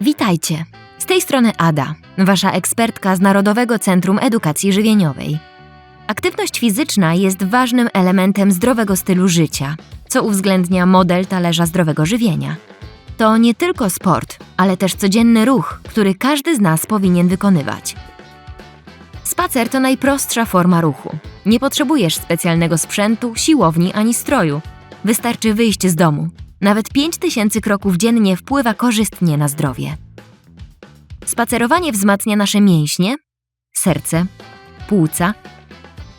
Witajcie. Z tej strony Ada, wasza ekspertka z Narodowego Centrum Edukacji Żywieniowej. Aktywność fizyczna jest ważnym elementem zdrowego stylu życia, co uwzględnia model talerza zdrowego żywienia. To nie tylko sport, ale też codzienny ruch, który każdy z nas powinien wykonywać. Spacer to najprostsza forma ruchu. Nie potrzebujesz specjalnego sprzętu, siłowni ani stroju. Wystarczy wyjść z domu. Nawet 5000 kroków dziennie wpływa korzystnie na zdrowie. Spacerowanie wzmacnia nasze mięśnie, serce, płuca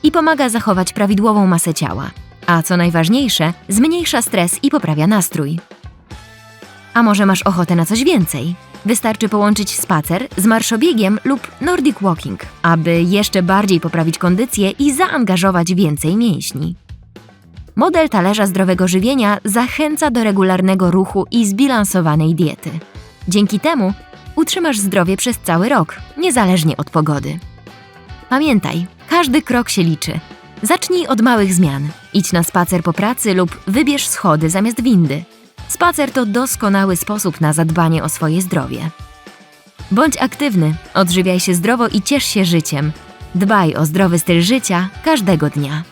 i pomaga zachować prawidłową masę ciała. A co najważniejsze, zmniejsza stres i poprawia nastrój. A może masz ochotę na coś więcej? Wystarczy połączyć spacer z marszobiegiem lub Nordic Walking, aby jeszcze bardziej poprawić kondycję i zaangażować więcej mięśni. Model talerza zdrowego żywienia zachęca do regularnego ruchu i zbilansowanej diety. Dzięki temu utrzymasz zdrowie przez cały rok, niezależnie od pogody. Pamiętaj, każdy krok się liczy. Zacznij od małych zmian. Idź na spacer po pracy lub wybierz schody zamiast windy. Spacer to doskonały sposób na zadbanie o swoje zdrowie. Bądź aktywny, odżywiaj się zdrowo i ciesz się życiem. Dbaj o zdrowy styl życia każdego dnia.